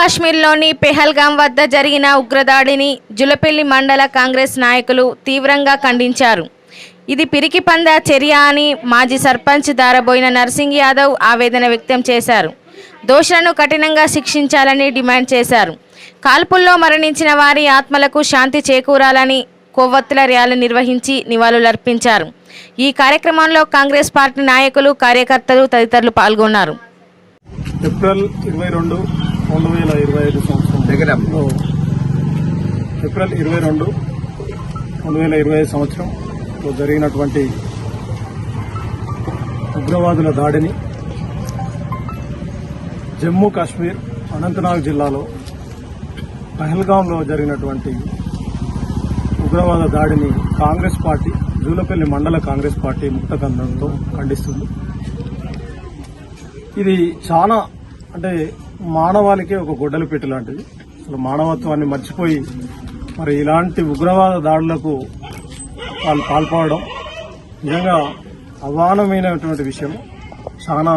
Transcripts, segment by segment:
కాశ్మీర్లోని పెహల్గాం వద్ద జరిగిన ఉగ్రదాడిని జులపెల్లి మండల కాంగ్రెస్ నాయకులు తీవ్రంగా ఖండించారు. ఇది పిరికి పంద చర్య అని మాజీ సర్పంచ్ దారబోయిన నర్సింగ్ యాదవ్ ఆవేదన వ్యక్తం చేశారు. దోషులను కఠినంగా శిక్షించాలని డిమాండ్ చేశారు. కాల్పుల్లో మరణించిన వారి ఆత్మలకు శాంతి చేకూరాలని కొవ్వొత్తుల ర్యాలీ నిర్వహించి నివాళులర్పించారు. ఈ కార్యక్రమంలో కాంగ్రెస్ పార్టీ నాయకులు కార్యకర్తలు తదితరులు పాల్గొన్నారు. ఏప్రిల్ ఇరవై రెండు రెండు వేల ఇరవై ఐదు సంవత్సరం దగ్గర ఏప్రిల్ ఇరవై రెండు రెండు వేల ఇరవై ఐదు సంవత్సరంలో జరిగినటువంటి ఉగ్రవాదుల దాడిని జమ్మూ కాశ్మీర్ అనంతనాగ్ జిల్లాలో పహల్గాంలో జరిగినటువంటి ఉగ్రవాద దాడిని కాంగ్రెస్ పార్టీ జూలపల్లి మండల కాంగ్రెస్ పార్టీ ముక్తకందంతో ఖండిస్తుంది. ఇది చాలా అంటే మానవాళికే ఒక గొడ్డలి పెట్టి లాంటిది. అసలు మానవత్వాన్ని మర్చిపోయి మరి ఇలాంటి ఉగ్రవాద దాడులకు వాళ్ళు పాల్పడడం నిజంగా అవానమైనటువంటి విషయం. చాలా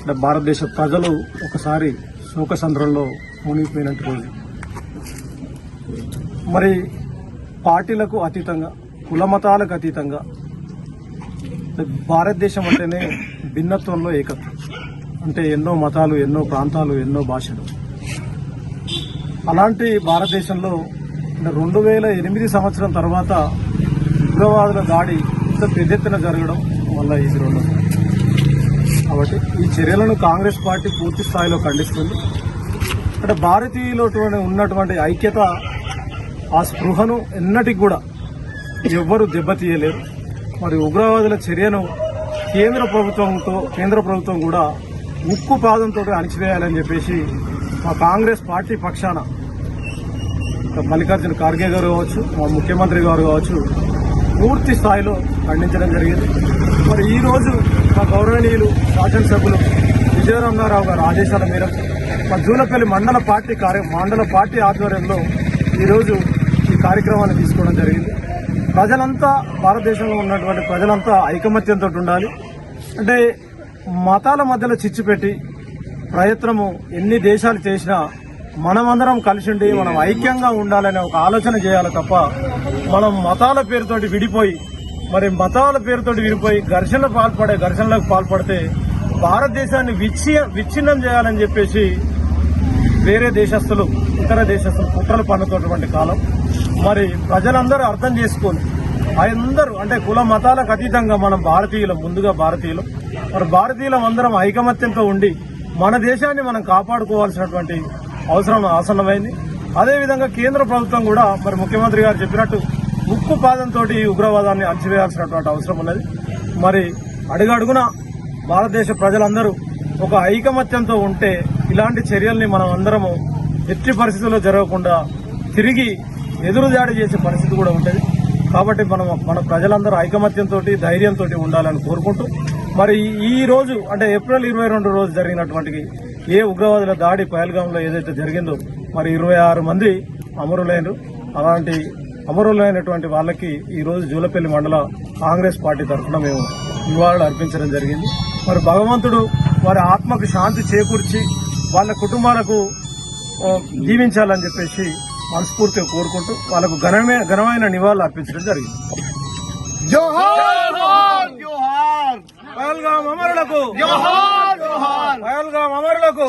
అంటే భారతదేశ ప్రజలు ఒకసారి శోకసంద్రంలో మునిగిపోయినట్టు రోజు. మరి పార్టీలకు అతీతంగా కుల మతాలకు అతీతంగా భారతదేశం అంటేనే భిన్నత్వంలో ఏకత్వం. అంటే ఎన్నో మతాలు ఎన్నో ప్రాంతాలు ఎన్నో భాషలు. అలాంటి భారతదేశంలో అంటే రెండు వేల ఎనిమిది సంవత్సరం తర్వాత ఉగ్రవాదుల దాడి ఇంత పెద్దెత్తున జరగడం వల్ల ఇది రెండు కాబట్టి ఈ చర్యలను కాంగ్రెస్ పార్టీ పూర్తి స్థాయిలో ఖండిస్తుంది. అంటే భారతీయులు ఉన్నటువంటి ఐక్యత ఆ స్పృహను ఎన్నటికి కూడా ఎవ్వరూ దెబ్బతీయలేరు. మరి ఉగ్రవాదుల చర్యను కేంద్ర ప్రభుత్వంతో కేంద్ర ప్రభుత్వం కూడా ఉక్కు పాదంతో అణిచివేయాలని చెప్పేసి మా కాంగ్రెస్ పార్టీ పక్షాన మల్లికార్జున ఖార్గే గారు కావచ్చు మా ముఖ్యమంత్రి గారు కావచ్చు పూర్తి స్థాయిలో ఖండించడం జరిగింది. మరి ఈరోజు మా గౌరవనీయులు శాసనసభ్యులు విజయరామారావు గారు ఆదేశాల మేరకు మా జూలపల్లి మండల పార్టీ కార్య మండల పార్టీ ఆధ్వర్యంలో ఈరోజు ఈ కార్యక్రమాన్ని తీసుకోవడం జరిగింది. ప్రజలంతా భారతదేశంలో ఉన్నటువంటి ప్రజలంతా ఐకమత్యంతో ఉండాలి. అంటే మతాల మధ్యలో చిచ్చు పెట్టి ప్రయత్నము ఎన్ని దేశాలు చేసినా మనమందరం కలిసి ఉండి మనం ఐక్యంగా ఉండాలనే ఒక ఆలోచన చేయాలి తప్ప మనం మతాల పేరుతోటి విడిపోయి మరి మతాల పేరుతోటి విడిపోయి ఘర్షణలు పాల్పడే ఘర్షణలకు పాల్పడితే భారతదేశాన్ని విచ్చి విచ్ఛిన్నం చేయాలని చెప్పేసి వేరే దేశస్తులు ఇతర దేశస్తులు కుట్రలు పన్నుతున్నటువంటి కాలం. మరి ప్రజలందరూ అర్థం చేసుకొని అందరూ అంటే కుల మతాలకు అతీతంగా మనం భారతీయులు ముందుగా భారతీయులు. మరి భారతీయులం అందరం ఐకమత్యంతో ఉండి మన దేశాన్ని మనం కాపాడుకోవాల్సినటువంటి అవసరం ఆసన్నమైంది. అదేవిధంగా కేంద్ర ప్రభుత్వం కూడా మరి ముఖ్యమంత్రి గారు చెప్పినట్టు ఉక్కు పాదంతో ఈ ఉగ్రవాదాన్ని అణచివేయాల్సినటువంటి అవసరం ఉన్నది. మరి అడుగడుగున భారతదేశ ప్రజలందరూ ఒక ఐకమత్యంతో ఉంటే ఇలాంటి చర్యల్ని మనం అందరము ఎట్టి పరిస్థితుల్లో జరగకుండా తిరిగి ఎదురుదాడి చేసే పరిస్థితి కూడా ఉంటుంది. కాబట్టి మనం మన ప్రజలందరూ ఐకమత్యంతో ధైర్యంతో ఉండాలని కోరుకుంటూ మరి ఈ రోజు అంటే ఏప్రిల్ ఇరవై రెండు రోజు జరిగినటువంటి ఏ ఉగ్రవాదుల దాడి పహల్గాంలో ఏదైతే జరిగిందో మరి ఇరవై ఆరు మంది అమరులైనరు. అలాంటి అమరులైనటువంటి వాళ్ళకి ఈరోజు జూలపల్లి మండల కాంగ్రెస్ పార్టీ తరఫున మేము నివాళులు అర్పించడం జరిగింది. మరి భగవంతుడు వారి ఆత్మకు శాంతి చేకూర్చి వాళ్ళ కుటుంబాలకు జీవించాలని చెప్పేసి మనస్ఫూర్తిగా కోరుకుంటూ వాళ్ళకు ఘనమే ఘనమైన నివాళులు అర్పించడం జరిగింది. జోహార్ జోహార్! పహల్గాం అమరులకు పహల్గాం అమరులకు